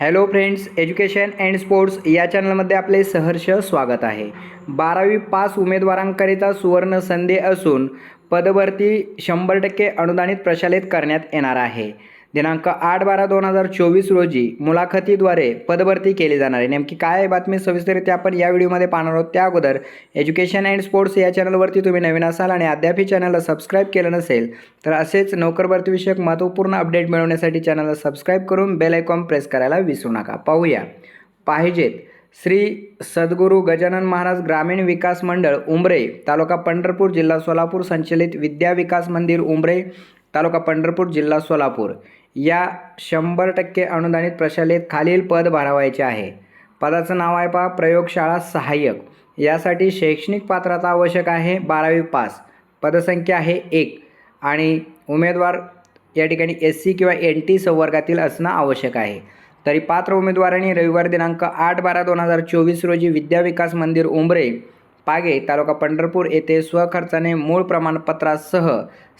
Hello friends education and sports या चॅनलमध्ये आपले सहर्ष स्वागत आहे. बारावी पास उमेदवारांकरिता सुवर्ण संधी असून पदभरती शंभर टक्के अनुदानित प्रशालित करण्यात येणार आहे. दिनांक आठ बारा दोन हजार चोवीस रोजी मुलाखतीद्वारे पदभरती केली जाणार आहे. नेमकी काय आहे? बातमी सविस्तरित्या आपण या व्हिडिओमध्ये पाहणार आहोत. त्या अगोदर एज्युकेशन अँड स्पोर्ट्स या चॅनलवरती तुम्ही नवीन असाल आणि अद्यापही चॅनलला सबस्क्राईब केलं नसेल तर असेच नोकरभरतीविषयक महत्त्वपूर्ण अपडेट मिळवण्यासाठी चॅनलला सबस्क्राईब करून बेल आयकॉन प्रेस करायला विसरू नका. पाहूया. पाहिजेत. श्री सद्गुरू गजानन महाराज ग्रामीण विकास मंडळ उंबरे तालुका पंढरपूर जिल्हा सोलापूर संचलित विद्या विकास मंदिर उंबरे तालुका पंढरपूर जिल्हा सोलापूर. या शंभर टक्के अनुदानित प्रशालेत खालील पद भरावायचे आहे. पदाचं नाव आहे पहा प्रयोगशाळा सहाय्यक. यासाठी शैक्षणिक पात्रता आवश्यक आहे बारावी पास. पदसंख्या आहे एक. आणि उमेदवार या ठिकाणी एस सी किंवा एन टी संवर्गातील असणं आवश्यक आहे. तरी पात्र उमेदवारांनी रविवार दिनांक आठ बारा दोन हजार चोवीस रोजी विद्या विकास मंदिर उंबरे पागे तालुका पंढरपूर येथे स्वखर्चाने मूळ प्रमाणपत्रासह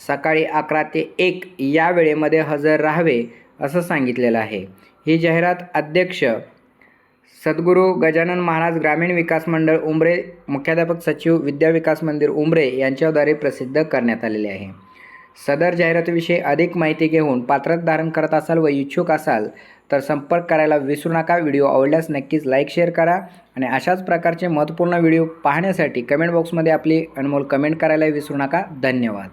सकाळी अकरा ते एक या वेळेमध्ये हजर राहावे असं सांगितलेलं आहे. ही जाहिरात अध्यक्ष सद्गुरू गजानन महाराज ग्रामीण विकास मंडळ उंबरे मुख्याध्यापक सचिव विद्या विकास मंदिर उंबरे यांच्याद्वारे प्रसिद्ध करण्यात आलेले आहे. सदर जाहिरातीविषयी अधिक माहिती घेऊन पात्रता धारण करत असाल व इच्छुक असाल तर संपर्क करायला विसरू नका. व्हिडिओ आवडल्यास नक्कीच लाईक शेअर करा आणि अशाच प्रकारचे महत्त्वपूर्ण व्हिडिओ पाहण्यासाठी कमेंट बॉक्समध्ये आपली अनमोल कमेंट करायला विसरू नका. धन्यवाद.